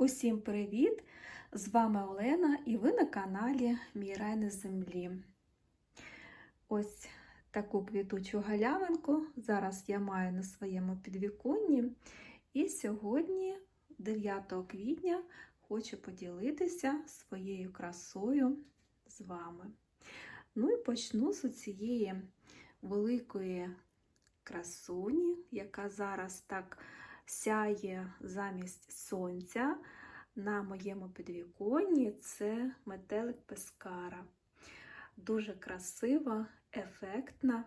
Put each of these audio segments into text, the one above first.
Усім привіт! З вами Олена і ви на каналі Мій рай на землі. Ось таку квітучу галявинку зараз я маю на своєму підвіконні. І сьогодні, 9 квітня, хочу поділитися своєю красою з вами. Ну і почну з цієї великої красуні, яка зараз так сяє замість сонця на моєму підвіконні це метелик пескара. Дуже красива, ефектна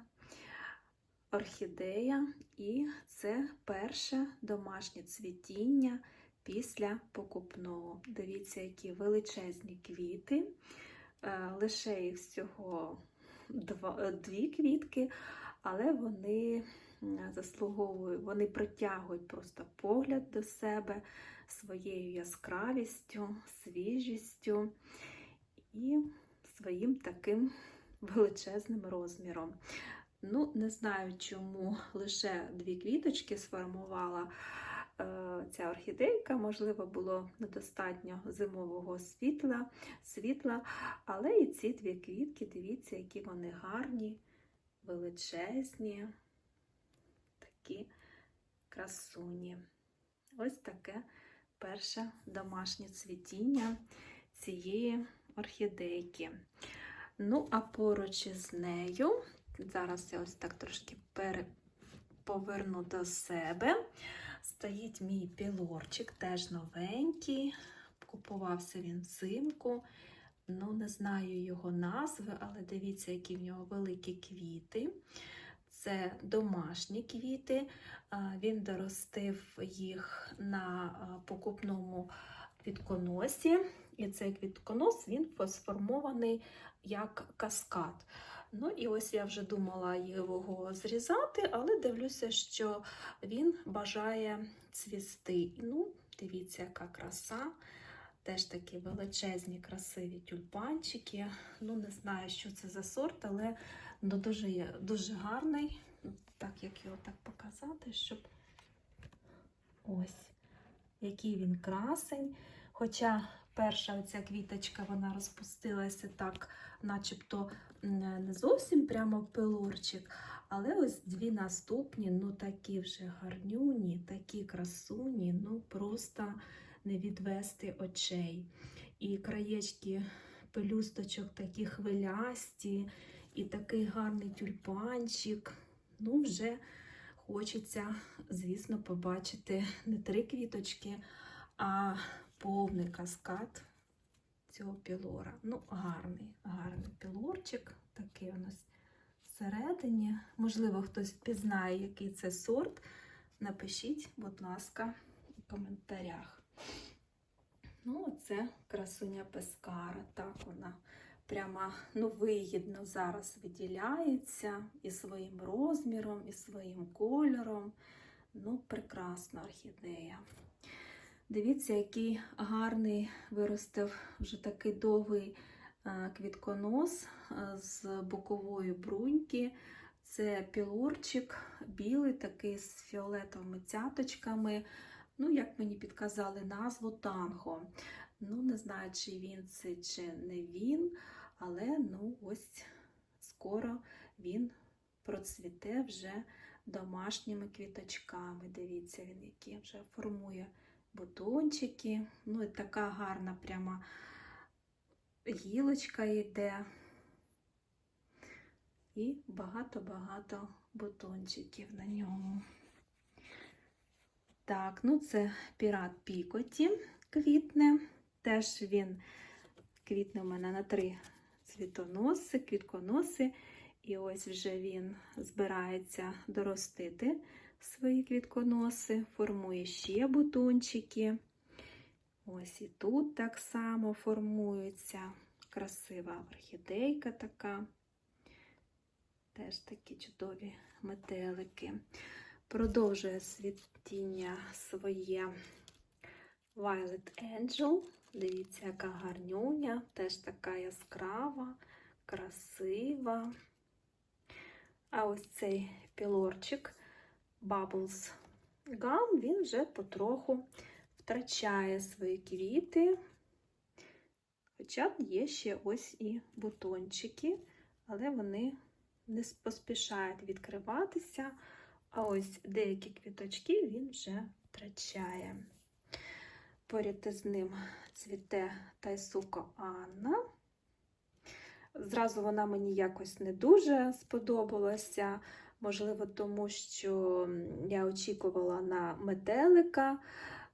орхідея, і це перше домашнє цвітіння після покупного. Дивіться, які величезні квіти, Е, лише їх всього дві квітки, але вони заслуговують, вони притягують просто погляд до себе своєю яскравістю, свіжістю і своїм таким величезним розміром. Ну, не знаю, чому лише дві квіточки сформувала е, ця орхідейка, можливо, було недостатньо зимового світла, світла, але і ці дві квітки, дивіться, які вони гарні, величезні, такі красуні. Ось таке перше домашнє цвітіння цієї орхідейки. Ну, а поруч із нею, зараз я ось так трошки поверну до себе, стоїть мій пілорчик, теж новенький. Купувався він взимку. Ну, не знаю його назви, але дивіться, які в нього великі квіти. Це домашні квіти. Він доростив їх на покупному квітконосі. І цей квітконос він сформований як каскад. Ну і ось я вже думала його зрізати, але дивлюся, що він бажає цвісти. Ну, дивіться, яка краса. Теж такі величезні, красиві тюльпанчики. Ну, не знаю, що це за сорт, але ну, дуже дуже гарний. Так, як його так показати, щоб ось який він красень. Хоча перша оця квіточка вона розпустилася так, начебто не зовсім прямо пилорчик, але ось дві наступні, ну такі вже гарнюні, такі красуні, ну просто не відвести очей. І краєчки пелюсточок такі хвилясті, і такий гарний тюльпанчик. Ну, вже хочеться, звісно, побачити не три квіточки, а повний каскад цього пілора. Ну, гарний, гарний пілорчик, такий у нас всередині. Можливо, хтось впізнає, який це сорт. Напишіть, будь ласка, у коментарях. Ну, оце красуня пескара. Так, вона прямо ну, вигідно зараз виділяється і своїм розміром, і своїм кольором. Ну, прекрасна орхідея. Дивіться, який гарний виростив вже такий довгий квітконос з бокової бруньки. Це пілорчик білий, такий з фіолетовими цяточками. Ну, як мені підказали назву танго. Ну, не знаю, чи він це, чи не він, але ну, ось скоро він процвіте вже домашніми квіточками. Дивіться, він який вже формує бутончики. Ну, і така гарна прямо гілочка йде. І багато-багато бутончиків на ньому. Так, ну це пірат Пікоті квітне. Теж він квітне у мене на три цвітоноси, квітконоси. І ось вже він збирається доростити свої квітконоси, формує ще бутончики. Ось і тут так само формується красива орхідейка така. Теж такі чудові метелики. Продовжує світіння своє Violet Angel. Дивіться, яка гарнюня, теж така яскрава, красива. А ось цей пілорчик Bubbles Gum, він вже потроху втрачає свої квіти. Хоча є ще ось і бутончики, але вони не поспішають відкриватися, а ось деякі квіточки він вже втрачає. Поряд із ним цвіте тайсуко Анна. Зразу вона мені якось не дуже сподобалася. Можливо, тому що я очікувала на метелика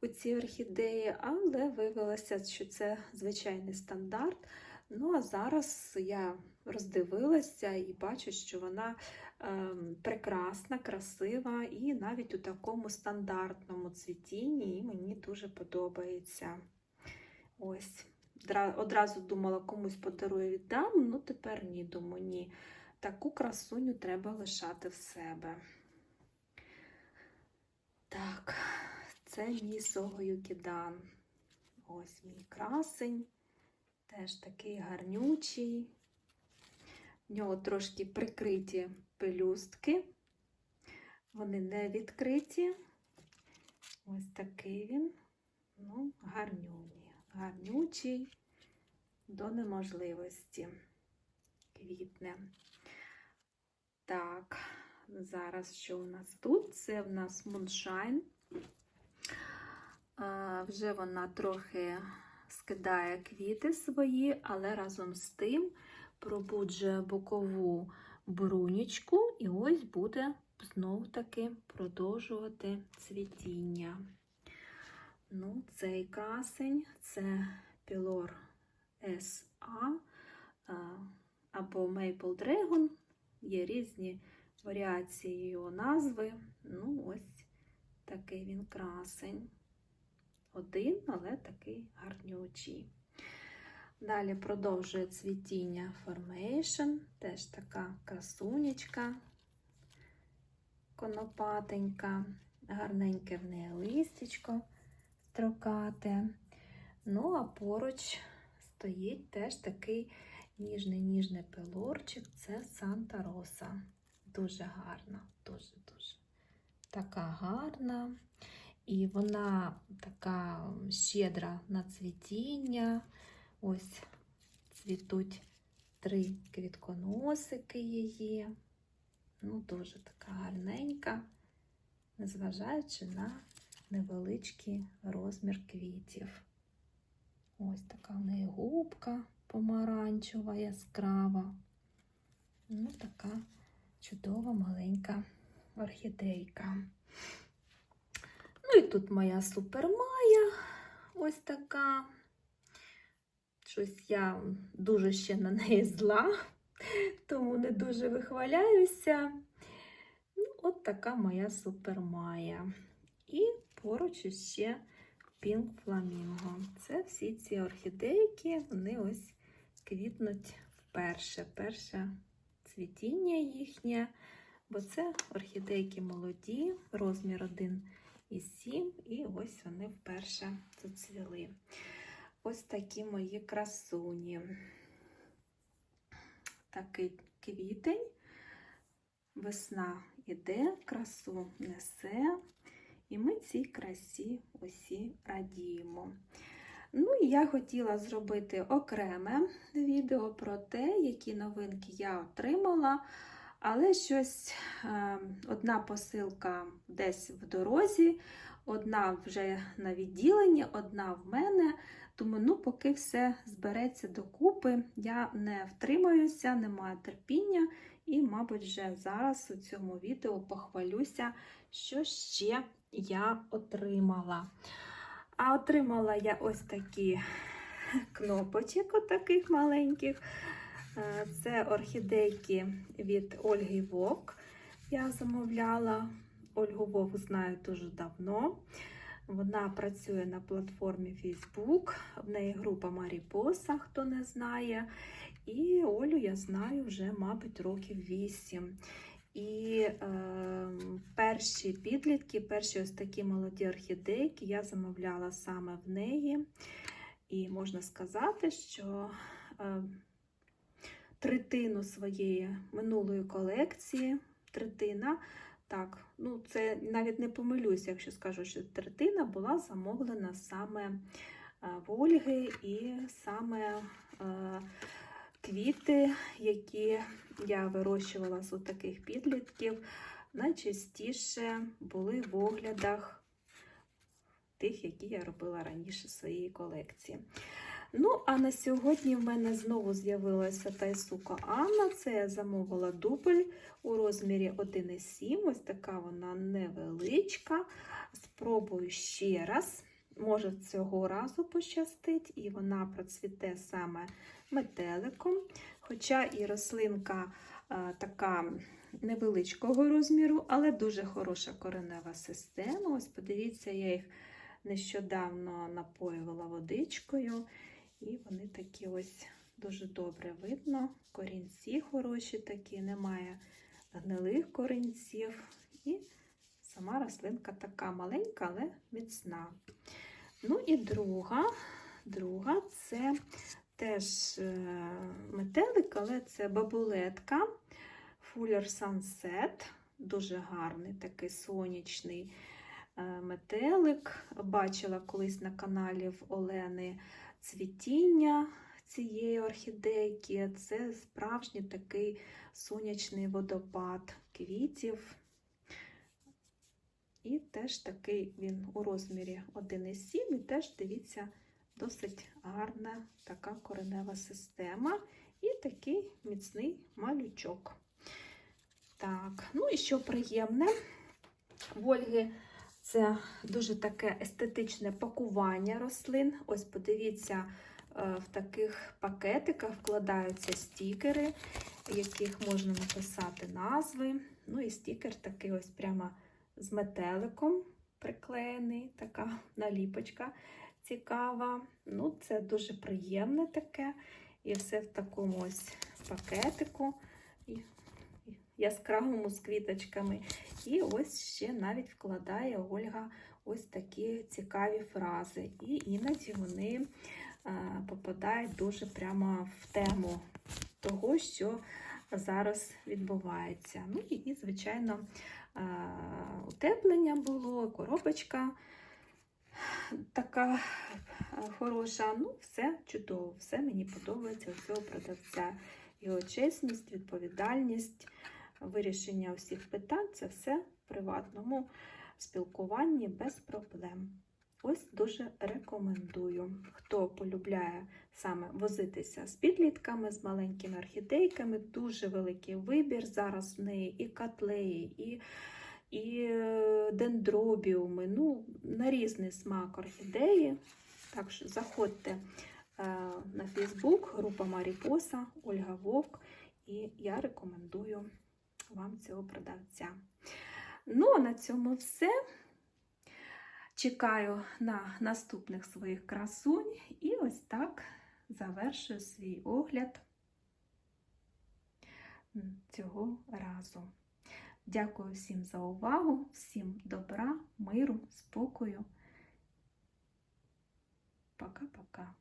у цій орхідеї, але виявилося, що це звичайний стандарт. Ну, а зараз я роздивилася і бачу, що вона прекрасна, красива і навіть у такому стандартному цвітінні, і мені дуже подобається. Ось. Одразу думала, комусь подарую віддам, ну тепер ні, думаю, ні. Таку красуню треба лишати в себе. Так, це мій Согоюкідан. Ось мій красень. Теж такий гарнючий. В нього трошки прикриті пелюстки. Вони не відкриті. Ось такий він. Ну, гарнюні. Гарнючий до неможливості. Квітне. Так, зараз що у нас тут? Це в нас муншайн. Вже вона трохи скидає квіти свої, але разом з тим пробуджує бокову брунічку, і ось буде знов-таки продовжувати цвітіння. Ну, Цей красень це пілор SA або Maple Dragon. Є різні варіації його назви. Ну, ось такий він красень. Один, але такий гарнючий. Далі продовжує цвітіння Formation, теж така красунечка, конопатенька, гарненьке в неї листячко строкате. Ну, а поруч стоїть теж такий ніжний-ніжний пилорчик це Санта Роса. Дуже гарна, дуже-дуже така гарна. І вона така щедра на цвітіння. Ось цвітуть три квітконосики її. Ну, дуже така гарненька, незважаючи на невеличкий розмір квітів. Ось така в неї губка помаранчева, яскрава. Ну, така чудова маленька орхідейка. Ну і тут моя супермая ось така. Щось я дуже ще на неї зла, тому не дуже вихваляюся. Ну, от така моя супермая. І поруч ще Pink Flamingo. Це всі ці орхідейки, вони ось квітнуть вперше. Перше цвітіння їхнє, бо це орхідейки молоді, розмір 1,7, і ось вони вперше зацвіли. Ось такі мої красуні. Такий квітень, весна іде, красу несе, і ми цій красі усі радіємо. Ну, і я хотіла зробити окреме відео про те, які новинки я отримала. Але щось е, одна посилка десь в дорозі, одна вже на відділенні, одна в мене. Тому, ну, поки все збереться докупи, я не втримаюся, не маю терпіння, і, мабуть, вже зараз у цьому відео похвалюся, що ще я отримала. А отримала я ось такі кнопочок, отаких маленьких. Е, це орхідейки від Ольги Вок. Я замовляла. Ольгу Вок знаю дуже давно. Вона працює на платформі Facebook, в неї група Маріпоса, хто не знає. І Олю я знаю вже, мабуть, років 8. І е, перші підлітки, перші ось такі молоді орхідейки я замовляла саме в неї. І можна сказати, що е, третину своєї минулої колекції, третина так, ну це навіть не помилюся, якщо скажу, що третина була замовлена саме е, в Ольги і саме е, квіти, які я вирощувала з таких підлітків, найчастіше були в оглядах тих, які я робила раніше в своїй колекції. Ну, а на сьогодні в мене знову з'явилася тайсука Анна. Це я замовила дубль у розмірі 1,7. Ось така вона невеличка. Спробую ще раз. Може, цього разу пощастить, і вона процвіте саме метеликом. Хоча і рослинка а, така невеличкого розміру, але дуже хороша коренева система. Ось подивіться, я їх нещодавно напоювала водичкою. І вони такі ось дуже добре видно. Корінці хороші такі, немає гнилих корінців. І сама рослинка така маленька, але міцна. Ну і друга, друга це теж е, метелик, але це бабулетка Fuller Sunset. Дуже гарний такий сонячний е, метелик. Бачила колись на каналі в Олени цвітіння цієї орхідейки. Це справжній такий сонячний водопад квітів. І теж такий він у розмірі 1,7, і теж, дивіться, досить гарна така коренева система і такий міцний малючок. Так, ну і що приємне, в Ольги це дуже таке естетичне пакування рослин. Ось подивіться, е, в таких пакетиках вкладаються стікери, яких можна написати назви. Ну і стікер такий ось прямо з метеликом приклеєний, така наліпочка цікава. Ну, Це дуже приємне таке. І все в такому ось пакетику яскравому з квіточками. І ось ще навіть вкладає Ольга ось такі цікаві фрази. І іноді вони попадають дуже прямо в тему того, що зараз відбувається. Ну і, звичайно, утеплення було, коробочка така хороша. Ну, все чудово, все мені подобається у цього продавця. Його чесність, відповідальність вирішення усіх питань це все в приватному спілкуванні без проблем. Ось дуже рекомендую. Хто полюбляє саме возитися з підлітками, з маленькими орхідейками, дуже великий вибір. Зараз в неї і котлеї, і і е, дендробіуми, ну, на різний смак орхідеї. Так що заходьте е, на Фейсбук, група Маріпоса, Ольга Вовк, і я рекомендую вам цього продавця. Ну, а на цьому все. Чекаю на наступних своїх красунь і ось так завершую свій огляд цього разу. Дякую всім за увагу, всім добра, миру, спокою. Пока-пока.